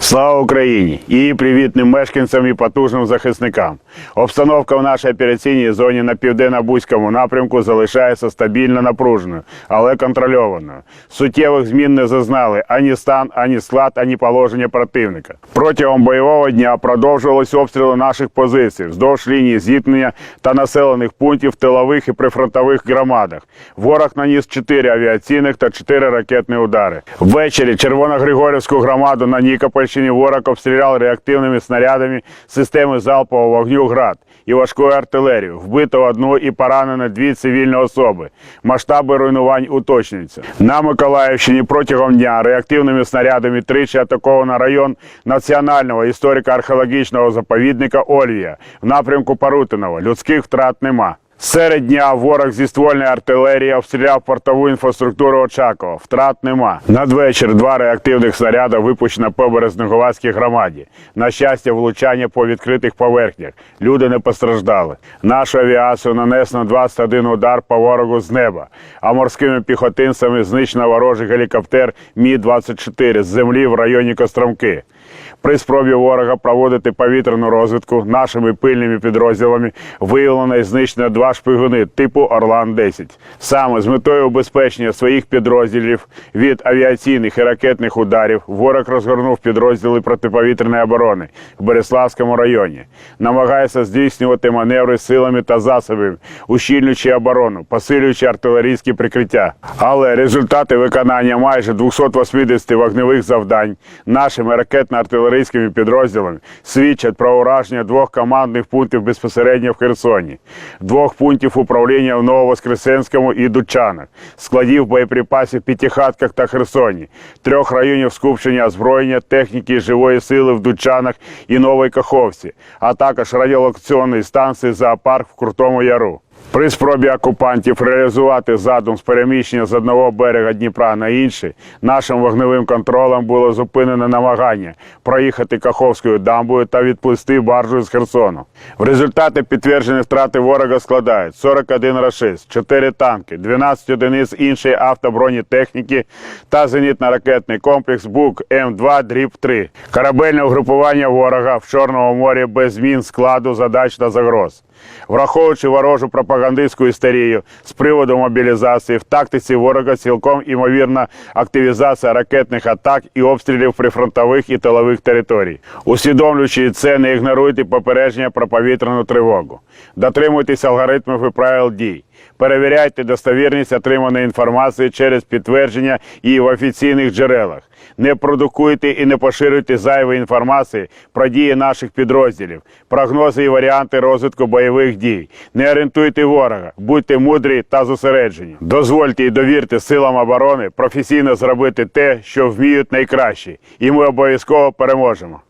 Слава Україні! І привітним мешканцям і потужним захисникам. Обстановка в нашій операційній зоні на південно-бузькому напрямку залишається стабільно напруженою, але контрольованою. Суттєвих змін не зазнали ані стан, ані склад, ані положення противника. Протягом бойового дня продовжувалися обстріли наших позицій вздовж лінії зіткнення та населених пунктів тилових і прифронтових громадах. Ворог наніс 4 авіаційних та 4 ракетні удари. Ввечері Червоногригорівську громаду на Нікопольщині ворог обстріляв реактивними снарядами системи залпового вогню ГРАД і важкою артилерією. Вбито одну і поранено дві цивільні особи. Масштаби руйнувань уточнюються. На Миколаївщині протягом дня реактивними снарядами тричі атаковано район національного історико-археологічного заповідника Ольвія в напрямку Парутиного. Людських втрат нема. Серед дня ворог зі ствольної артилерії обстріляв портову інфраструктуру Очакова. Втрат нема. Надвечір два реактивних снаряди випущено по Березнеговацькій громаді. На щастя, влучання по відкритих поверхнях. Люди не постраждали. Нашу авіацію нанесено 21 удар по ворогу з неба, а морськими піхотинцями знищено ворожий гелікоптер Мі-24 з землі в районі Костромки. При спробі ворога проводити повітряну розвідку нашими пильними підрозділами виявлено і знищено два шпигуни типу Орлан-10. Саме з метою убезпечення своїх підрозділів від авіаційних і ракетних ударів ворог розгорнув підрозділи протиповітряної оборони в Береславському районі. Намагається здійснювати маневри силами та засобами, ущільнюючи оборону, посилюючи артилерійські прикриття. Але результати виконання майже 280 вогневих завдань нашими ракетно-артилерійськими підрозділами свідчать про ураження двох командних пунктів безпосередньо в Херсоні, двох пунктів управління в Нововоскресенському і Дучанах, складів боєприпасів в П'ятихатках та Херсоні, трьох районів скупчення озброєння, техніки і живої сили в Дучанах і Новій Каховці, а також радіолокаційної станції зоопарк в Крутому Яру. При спробі окупантів реалізувати задум з переміщення з одного берега Дніпра на інший, нашим вогневим контролем було зупинено намагання проїхати Каховською дамбою та відплисти баржею з Херсону. В результаті підтверджені втрати ворога складають 41 рашист, 4 танки, 12 одиниць іншої автобронетехніки та зенітно-ракетний комплекс БУК М2 дріб 3 Корабельне угрупування ворога в Чорному морі без змін складу задач та загроз. Враховуючи ворожу пропагандистську істерію з приводу мобілізації, в тактиці ворога цілком імовірна активізація ракетних атак і обстрілів прифронтових і тилових територій. Усвідомлюючи це, не ігноруйте попередження про повітряну тривогу. Дотримуйтесь алгоритмів і правил дій. Перевіряйте достовірність отриманої інформації через підтвердження її в офіційних джерелах. Не продукуйте і не поширюйте зайвої інформації про дії наших підрозділів, прогнози і варіанти розвитку бойових дій. Не орієнтуйте ворога, будьте мудрі та зосереджені. Дозвольте і довірте силам оборони професійно зробити те, що вміють найкраще, і ми обов'язково переможемо.